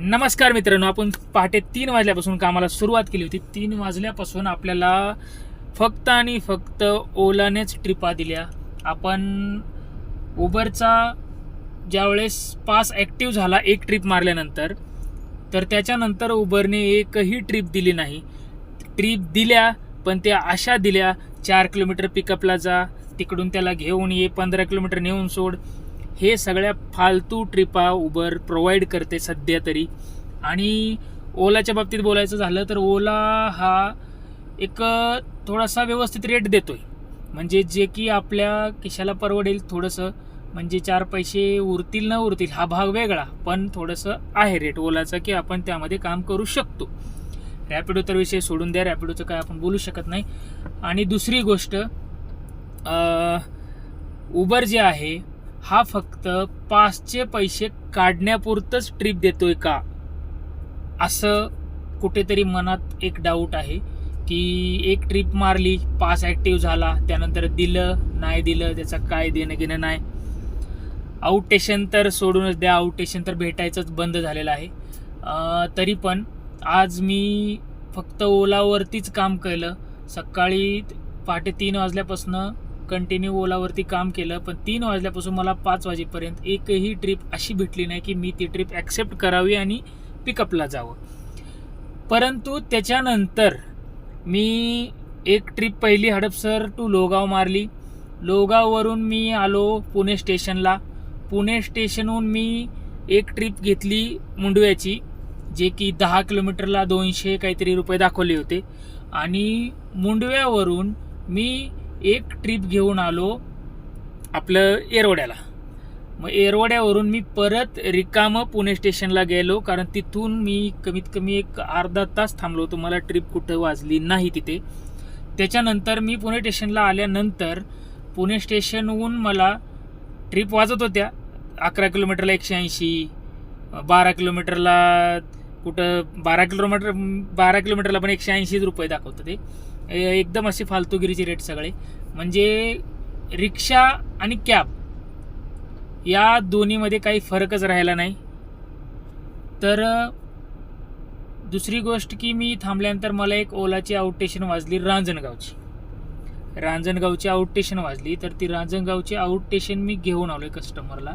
नमस्कार मित्रांनो आपण पहाटे तीन वाजल्यापासून कामाला सुरुवात केली होती. तीन वाजल्यापासून आपल्याला फक्त आणि फक्त ओलानेच ट्रिपा दिल्या. आपण उबरचा ज्यावेळेस पास ॲक्टिव्ह झाला एक ट्रिप मारल्यानंतर तर त्याच्यानंतर उबरने एकही ट्रिप दिली नाही. ट्रिप दिल्या पण त्या अशा दिल्या चार किलोमीटर पिकअपला जा तिकडून त्याला घेऊन ये पंधरा किलोमीटर नेऊन सोड. हे सगळ्या फालतू ट्रिपा उबर प्रोव्हाइड करते सध्या तरी. आणि ओलाच्या बाबतीत बोलायचं झालं तर ओला हा एक थोडासा व्यवस्थित रेट देतो आहे म्हणजे जे की आपल्या खिशाला परवडेल थोडंसं म्हणजे चार पैसे उरतील न उरतील हा भाग वेगळा पण थोडंसं आहे रेट ओलाचं की आपण त्यामध्ये काम करू शकतो. रॅपिडो तर विषय सोडून द्या रॅपिडोचं काय आपण बोलू शकत नाही. आणि दुसरी गोष्ट उबर जे आहे हा फक्त पासचे पैसे काढण्यापुरतंच ट्रिप देतोय का? असं कुठेतरी मनात एक डाऊट आहे की एक ट्रिप मारली पास ॲक्टिव्ह झाला त्यानंतर दिलं नाही दिलं त्याचा काय देणं घेणं नाही. आउटेशन तर सोडूनच द्या आउटेशन तर भेटायचंच बंद झालेलं आहे. तरी पण आज मी फक्त ओलावरतीच काम केलं. सकाळी पहाटे तीन वाजल्यापासून कंटिन्यू ओलावरती काम केलं पण तीन वाजल्यापासून मला पाच वाजेपर्यंत एकही ट्रिप अशी भेटली नाही की मी ती ट्रिप ॲक्सेप्ट करावी आणि पिकअपला जावं. परंतु त्याच्यानंतर मी एक ट्रिप पहिली हडपसर टू लोगाव मारली. लोगाववरून मी आलो पुणे स्टेशनला पुणे स्टेशनहून मी एक ट्रिप घेतली मुंडव्याची जे की दहा किलोमीटरला दोनशे काहीतरी रुपये दाखवले होते. आणि मुंडव्यावरून मी एक ट्रिप घेऊन आलो आपलं एरवड्याला मग एरवड्यावरून मी परत रिकामं पुणे स्टेशनला गेलो कारण तिथून मी कमीत कमी एक अर्धा तास थांबलो होतो. मला ट्रिप कुठं वाजली नाही तिथे. त्याच्यानंतर मी पुणे स्टेशनला आल्यानंतर पुणे स्टेशनहून मला ट्रिप वाजत होत्या. अकरा किलोमीटरला एकशे ऐंशी बारा किलोमीटरला कुठं बारा किलोमीटर बारा किलोमीटरला पण एकशे ऐंशीच रुपये दाखवतं ते. एकदम असे फालतूगिरीचे रेट सगळे. म्हणजे रिक्षा आणि कॅब या दोन्हीमध्ये काही फरकच राहिला नाही. तर दुसरी गोष्ट की मी थांबल्यानंतर मला एक ओलाची आउटस्टेशन वाजली रांजणगावची. रांजणगावची आउटस्टेशन वाजली. तर ती रांजणगावची आउटस्टेशन मी घेऊन आलो आहे कस्टमरला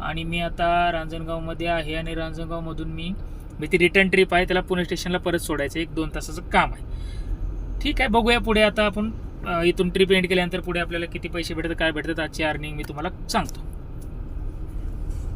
आणि मी आता रांजणगावमध्ये आहे आणि रांजणगावमधून मी मी ती रिटर्न ट्रिप आहे त्याला पुणे स्टेशनला परत सोडायचं एक दोन तासाचं काम आहे. ठीक आहे बघूया पुढे आता आपण इथून ट्रिप एंड केल्यानंतर पुढे आपल्याला किती पैसे भेटतात काय भेटतात आजची अर्निंग मी तुम्हाला सांगतो.